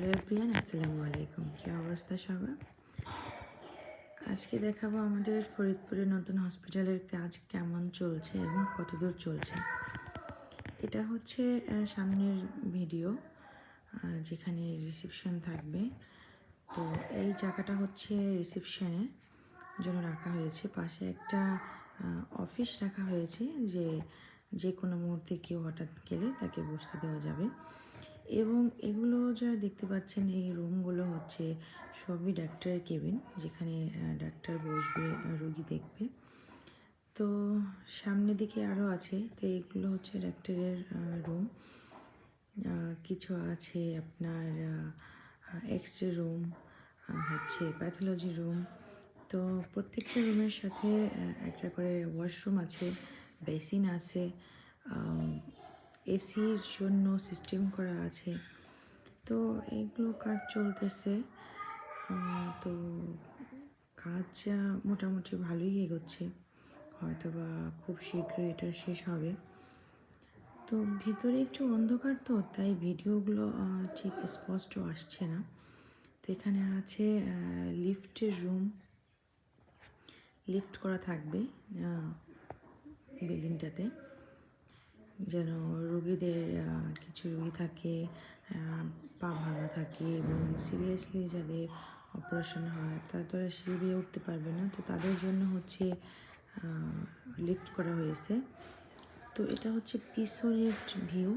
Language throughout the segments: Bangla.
হ্যালো এভরিয়ান আসসালামু আলাইকুম। কী অবস্থা সবার? আজকে দেখাবো আমাদের ফরিদপুরের নতুন হসপিটালের কাজ কেমন চলছে এবং কতদূর চলছে। এটা হচ্ছে সামনের ভিডিও যেখানে রিসেপশন থাকবে। তো এই জায়গাটা হচ্ছে রিসেপশনের জন্য রাখা হয়েছে। পাশে একটা অফিস রাখা হয়েছে যে যে কোনো মুহূর্তে কেউ হঠাৎ গেলে তাকে বসতে দেওয়া যাবে। এবং এগুলো যারা দেখতে পাচ্ছেন, এই রুমগুলো হচ্ছে সবই ডাক্তারের কেবিন যেখানে ডাক্তার বসবে রোগী দেখবে। তো সামনের দিকে আরও আছে, তো এগুলো হচ্ছে ডাক্তারের রুম কিছু আছে আপনার এক্স রে রুম হচ্ছে প্যাথোলজি রুম তো প্রত্যেকটা রুমের সাথে একটা করে ওয়াশরুম আছে বেসিন আছে এসির জন্য সিস্টেম করা আছে। তো এইগুলো কাজ চলতেছে। তো কাজ মোটামুটি ভালোই এগোচ্ছে। হয়তো বা খুব শীঘ্রই এটা শেষ হবে। তো ভিতরে একটু অন্ধকার তো, তাই ভিডিওগুলো ঠিক স্পষ্ট আসছে না। তো এখানে আছে লিফটের রুম লিফট করা থাকবে বিল্ডিংটাতে যেন রোগীদের কিছু রোগী থাকে পা ভাঙা থাকে এবং সিরিয়াসলি যাদের অপারেশন হয় তারা তো সিঁড়ি উঠতে পারবে না। তো তাদের জন্য হচ্ছে লিফট করা হয়েছে। তো এটা হচ্ছে পিছনের ভিউ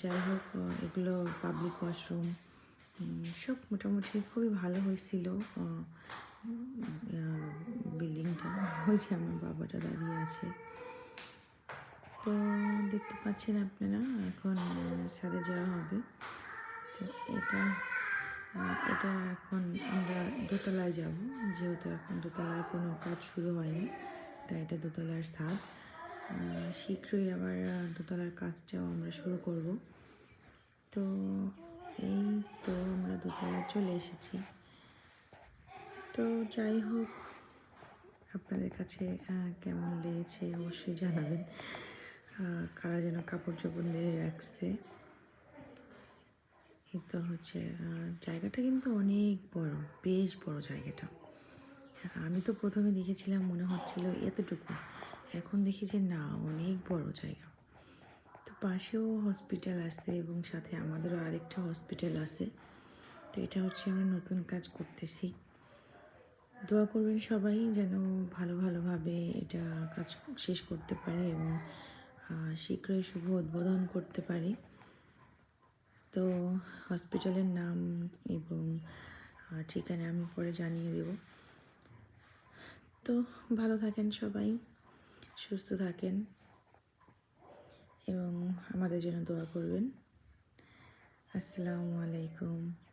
যাই হোক এগুলো পাবলিক ওয়াশরুম সব মোটামুটি খুবই ভালো হয়েছিল। বিল্ডিংটা ওই যে আমার বাবাটা দাঁড়িয়ে আছে। তো দেখতে পাচ্ছেন আপনারা এখন সাদে যাওয়া হবে। তো এটা এটা এখন আমরা দোতলায় যাব যেহেতু এখন দোতলার কোনো কাজ শুরু হয়নি তাই এটা দোতলার আহ, শীঘ্রই আবার দোতলার কাজটাও আমরা শুরু করব। তো এই তো আমরা দোতলায় চলে এসেছি। তো যাই হোক আপনাদের কাছে কেমন লেগেছে অবশ্যই জানাবেন। কারা যেন কাপড় চোপড় নিয়ে রাখছে। এই তো হচ্ছে জায়গাটা কিন্তু অনেক বড়, বেশ বড় জায়গাটা। আমি তো প্রথমে দেখেছিলাম মনে হচ্ছিল এতটুকু। এখন দেখি যে না, অনেক বড় জায়গা। তো পাশেও হসপিটাল আছে এবং সাথে আমাদেরও আরেকটা হসপিটাল আছে। তো এটা হচ্ছে আমরা নতুন কাজ করতেছি। দোয়া করবেন সবাই যেন ভালো ভালোভাবে এটা কাজ শেষ করতে পারে এবং শীঘ্রই শুভ উদ্বোধন করতে পারি। তো হসপিটালের নাম এবং ঠিকানা আমি পরে জানিয়ে দেব। তো ভালো থাকেন সবাই, সুস্থ থাকেন এবং আমাদের জন্য দোয়া করবেন। আসসালামু আলাইকুম।